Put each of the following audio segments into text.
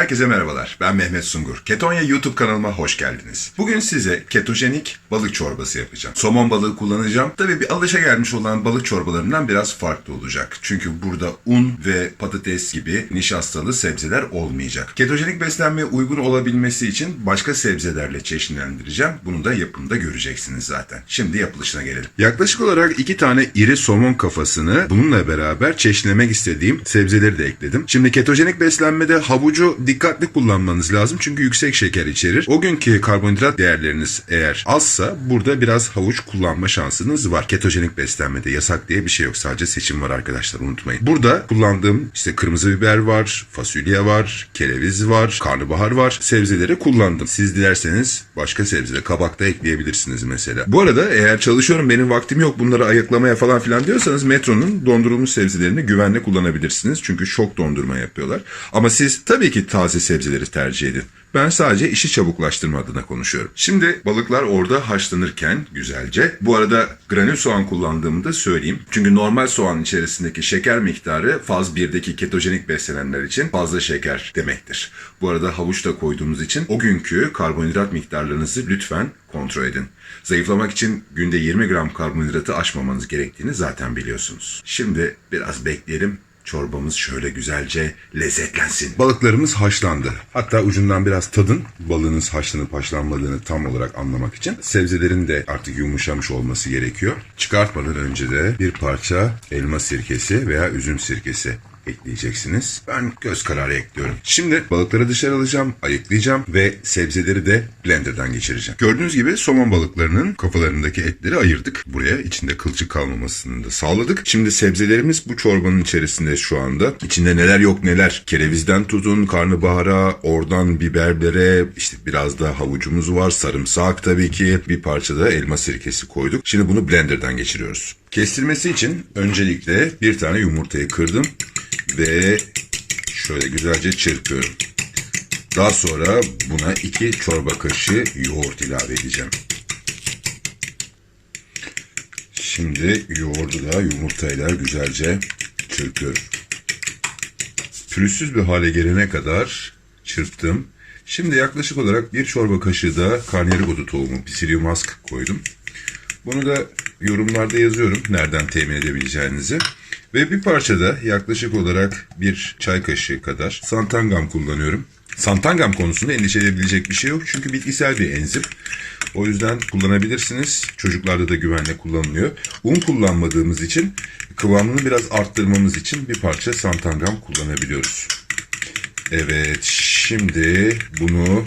Herkese merhabalar. Ben Mehmet Sungur. Ketonya YouTube kanalıma hoş geldiniz. Bugün size ketojenik balık çorbası yapacağım. Somon balığı kullanacağım. Tabii bir alışa gelmiş olan balık çorbalarından biraz farklı olacak. Çünkü burada un ve patates gibi nişastalı sebzeler olmayacak. Ketojenik beslenmeye uygun olabilmesi için başka sebzelerle çeşitlendireceğim. Bunu da yapımda göreceksiniz zaten. Şimdi yapılışına gelelim. Yaklaşık olarak iki tane iri somon kafasını bununla beraber çeşitlemek istediğim sebzeleri de ekledim. Şimdi ketojenik beslenmede havucu dikkatli kullanmanız lazım çünkü yüksek şeker içerir. O günkü karbonhidrat değerleriniz eğer azsa burada biraz havuç kullanma şansınız var. Ketojenik beslenmede yasak diye bir şey yok. Sadece seçim var arkadaşlar unutmayın. Burada kullandığım işte kırmızı biber var, fasulye var, kereviz var, karnabahar var. Sebzeleri kullandım. Siz dilerseniz başka sebze, kabak da ekleyebilirsiniz mesela. Bu arada eğer çalışıyorum benim vaktim yok bunları ayıklamaya falan filan diyorsanız Metro'nun dondurulmuş sebzelerini güvenle kullanabilirsiniz. Çünkü şok dondurma yapıyorlar. Ama siz tabii ki taze sebzeleri tercih edin. Ben sadece işi çabuklaştırma adına konuşuyorum. Şimdi balıklar orada haşlanırken güzelce. Bu arada granül soğan kullandığımı da söyleyeyim. Çünkü normal soğan içerisindeki şeker miktarı faz 1'deki ketojenik beslenenler için fazla şeker demektir. Bu arada havuç da koyduğumuz için o günkü karbonhidrat miktarlarınızı lütfen kontrol edin. Zayıflamak için günde 20 gram karbonhidratı aşmamanız gerektiğini zaten biliyorsunuz. Şimdi biraz bekleyelim. Çorbamız şöyle güzelce lezzetlensin. Balıklarımız haşlandı. Hatta ucundan biraz tadın balığınız haşlanıp haşlanmadığını tam olarak anlamak için. Sebzelerin de artık yumuşamış olması gerekiyor. Çıkartmadan önce de bir parça elma sirkesi veya üzüm sirkesi ekleyeceksiniz. Ben göz kararı ekliyorum. Şimdi balıkları dışarı alacağım, ayıklayacağım ve sebzeleri de blenderdan geçireceğim. Gördüğünüz gibi somon balıklarının kafalarındaki etleri ayırdık. Buraya içinde kılçık kalmamasını da sağladık. Şimdi sebzelerimiz bu çorbanın içerisinde şu anda. İçinde neler yok neler. Kerevizden tutun, karnabahara, oradan biberlere, işte biraz da havucumuz var, sarımsak tabii ki. Bir parça da elma sirkesi koyduk. Şimdi bunu blenderdan geçiriyoruz. Kestirmesi için öncelikle bir tane yumurtayı kırdım ve şöyle güzelce çırpıyorum. Daha sonra buna iki çorba kaşığı yoğurt ilave edeceğim. Şimdi yoğurdu da yumurtayla güzelce çırpıyorum. Pürüzsüz bir hale gelene kadar çırptım. Şimdi yaklaşık olarak bir çorba kaşığı da karnıyarık otu tohumu, Psyllium husk koydum. Bunu da yorumlarda yazıyorum nereden temin edebileceğinizi. Ve bir parça da yaklaşık olarak bir çay kaşığı kadar santangam kullanıyorum. Santangam konusunda endişe edebilecek bir şey yok çünkü bitkisel bir enzim. O yüzden kullanabilirsiniz. Çocuklarda da güvenle kullanılıyor. Un kullanmadığımız için kıvamını biraz arttırmamız için bir parça santangam kullanabiliyoruz. Evet, şimdi bunu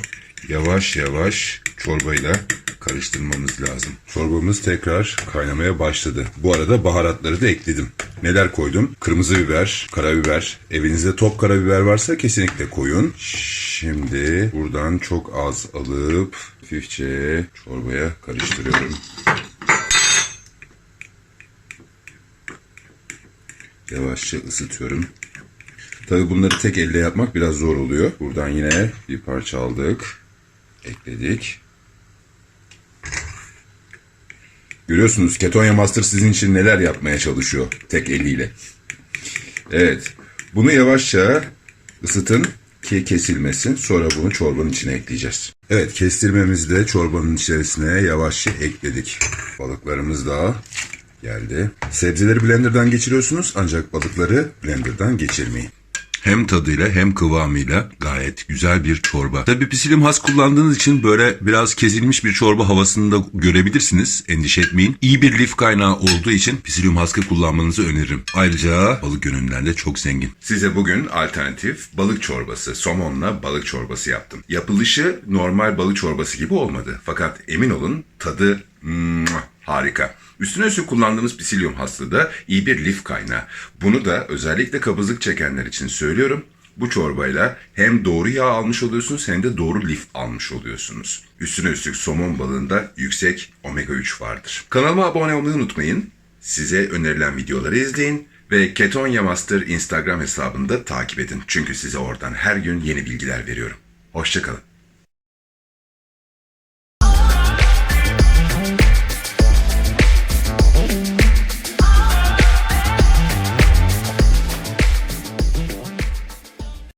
yavaş yavaş çorbayla karıştırmamız lazım. Çorbamız tekrar kaynamaya başladı. Bu arada baharatları da ekledim. Neler koydum? Kırmızı biber, karabiber. Evinizde top karabiber varsa kesinlikle koyun. Şimdi buradan çok az alıp hafifçe çorbaya karıştırıyorum. Yavaşça ısıtıyorum. Tabii bunları tek elle yapmak biraz zor oluyor. Buradan yine bir parça aldık. Ekledik. Görüyorsunuz Ketonya Master sizin için neler yapmaya çalışıyor tek eliyle. Evet. Bunu yavaşça ısıtın ki kesilmesin. Sonra bunu çorbanın içine ekleyeceğiz. Evet kestirmemizi de çorbanın içerisine yavaşça ekledik. Balıklarımız da geldi. Sebzeleri blenderdan geçiriyorsunuz ancak balıkları blenderdan geçirmeyin. Hem tadıyla hem kıvamıyla gayet güzel bir çorba. Tabii pisilim has kullandığınız için böyle biraz kesilmiş bir çorba havasını da görebilirsiniz. Endişe etmeyin. İyi bir lif kaynağı olduğu için pisilim haskı kullanmanızı öneririm. Ayrıca balık yönünden de çok zengin. Size bugün alternatif balık çorbası, somonla balık çorbası yaptım. Yapılışı normal balık çorbası gibi olmadı. Fakat emin olun tadı harika. Üstüne üstlük kullandığımız pisilyum hastı da iyi bir lif kaynağı. Bunu da özellikle kabızlık çekenler için söylüyorum. Bu çorbayla hem doğru yağ almış oluyorsunuz hem de doğru lif almış oluyorsunuz. Üstüne üstlük somon balığında yüksek omega 3 vardır. Kanalıma abone olmayı unutmayın. Size önerilen videoları izleyin ve Ketonya Master Instagram hesabını da takip edin. Çünkü size oradan her gün yeni bilgiler veriyorum. Hoşçakalın.